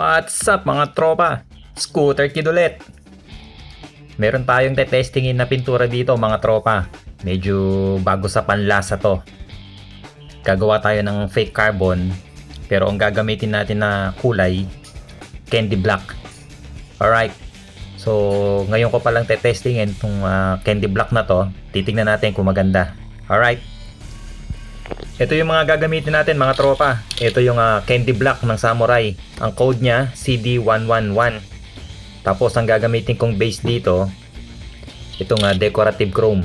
What's up mga tropa? Scooter Kid ulit. Meron tayong tetestingin na pintura dito mga tropa. Medyo bago sa panlasa to. Gagawa tayo ng fake carbon. Pero ang gagamitin natin na kulay, candy black. Alright. So, ngayon ko palang tetestingin itong ah, candy black na to. Titignan natin kung maganda. Alright. Ito yung mga gagamitin natin mga tropa. Ito yung ah, candy black ng samurai. Ang code niya CD111. Tapos ang gagamitin kong base dito, itong ah, decorative chrome.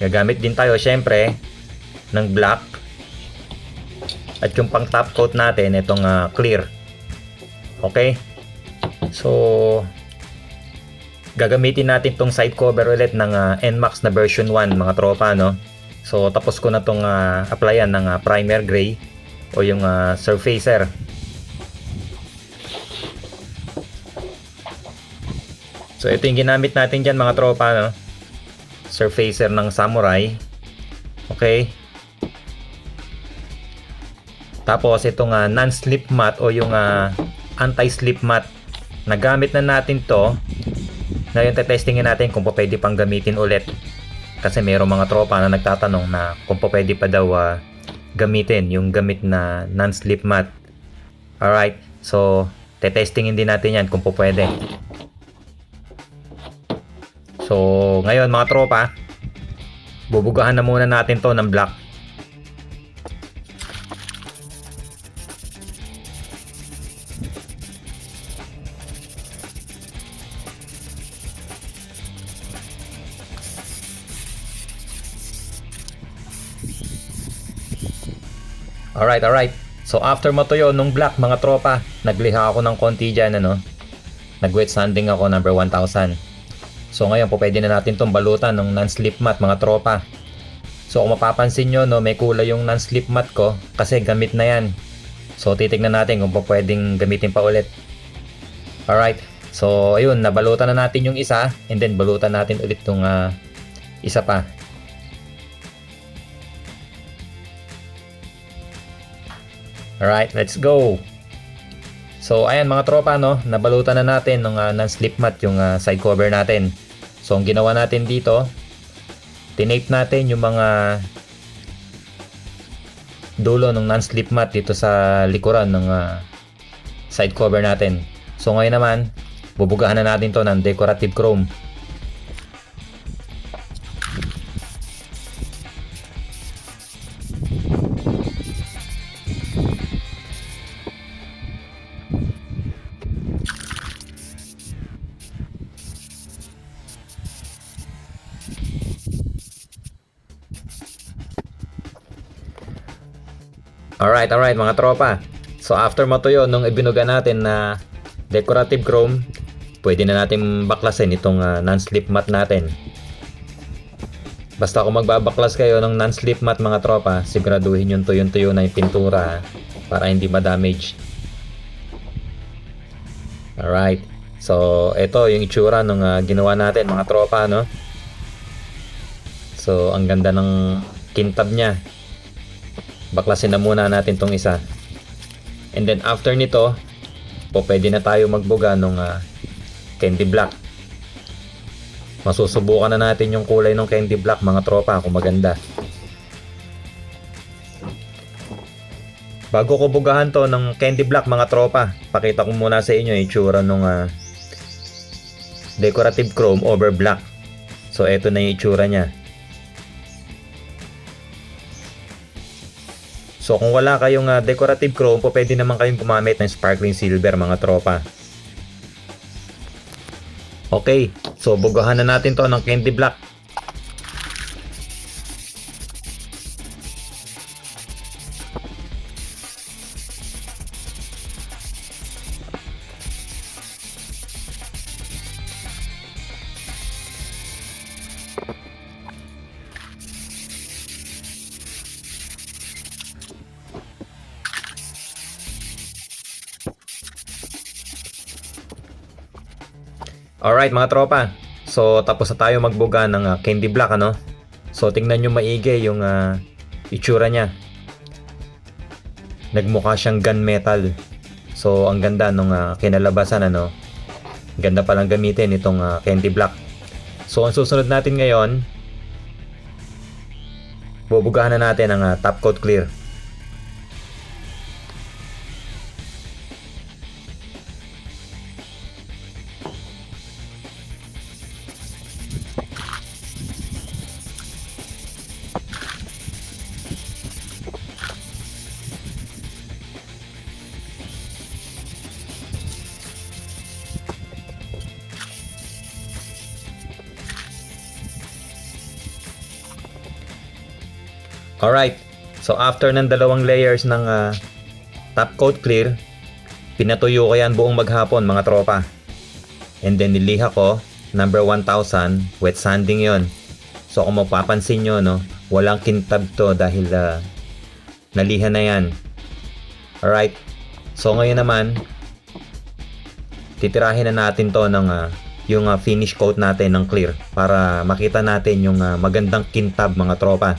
Gagamit din tayo syempre ng black. At yung pang top coat natin, itong ah, clear. Okay? So, gagamitin natin tong side cover ulit ng ah, NMAX na version 1 mga tropa no? So tapos ko na tong ah, applyan ng ah, primer gray o yung ah, surfacer. So ito yung ginamit natin dyan mga tropa no? Surfacer ng samurai. Okay. Tapos itong ah, non-slip mat o yung ah, anti-slip mat. Nagamit na natin to ngayon tetestingin natin kung pa pwede pang gamitin ulit. Kasi mayroong mga tropa na nagtatanong na kung pa pwede pa daw ah, gamitin yung gamit na non-slip mat. Alright, so tetestingin din natin yan kung pa pwede. So ngayon mga tropa, bubugahan na muna natin to ng black. Alright, alright. So after matuyo nung black mga tropa, nagliha ako ng konti dyan ano. Nag-wet sanding ako number 1000. So ngayon po pwede na natin tong balutan ng non-slip mat mga tropa. So kung mapapansin nyo no, may kulay yung non-slip mat ko kasi gamit na yan. So titignan natin kung pa pwedeng gamitin pa ulit. Alright. So ayun, nabalutan na natin yung isa and then balutan natin ulit tong ah, isa pa. Alright, let's go. So, ayan mga tropa, no? Nabalutan na natin ng uh, non-slip mat yung ah, side cover natin. So, ang ginawa natin dito, tinape natin yung mga dulo ng non-slip mat dito sa likuran ng ah, side cover natin. So, ngayon naman, bubugahan na natin to ng decorative chrome. Alright, alright mga tropa. So after matuyo nung ibinuga natin na decorative chrome, pwede na natin baklasin itong ah, non-slip mat natin. Basta kung magbabaklas kayo ng non-slip mat mga tropa, siguraduhin yung tuyo-tuyo na yung pintura para hindi ma-damage. Alright. So, ito yung itsura ng ah, ginawa natin mga tropa, no? So, ang ganda ng kintab niya baklasin na muna natin tong isa. And then after nito po pwede na tayo magbuga nung ah, candy black. Masusubukan na natin yung kulay ng candy black mga tropa kung maganda. Bago ko bugahan to ng candy black mga tropa pakita ko muna sa inyo yung itsura nung ah, decorative chrome over black. So eto na yung itsura niya So kung wala kayong ah, decorative chrome, po pwede naman kayong gumamit ng sparkling silver mga tropa. Okay, so bugahan na natin to ng candy black. Alright mga tropa. So tapos na tayo magbuga ng ah, candy black ano. So tingnan nyo maigi yung ah, itsura niya. nagmukha siyang gunmetal. So ang ganda nung ah, kinalabasan ano. Ganda palang gamitin itong ah, candy block. So ang susunod natin ngayon, bubugahan na natin ang ah, top coat clear. Alright. So after ng dalawang layers ng ah, top coat clear, pinatuyo ko yan buong maghapon mga tropa. And then niliha ko, number 1000, wet sanding yon. So kung mapapansin nyo, no, walang kintab to dahil ah, naliha na yan. Alright. So ngayon naman, titirahin na natin to ng ah, yung ah, finish coat natin ng clear para makita natin yung ah, magandang kintab mga tropa.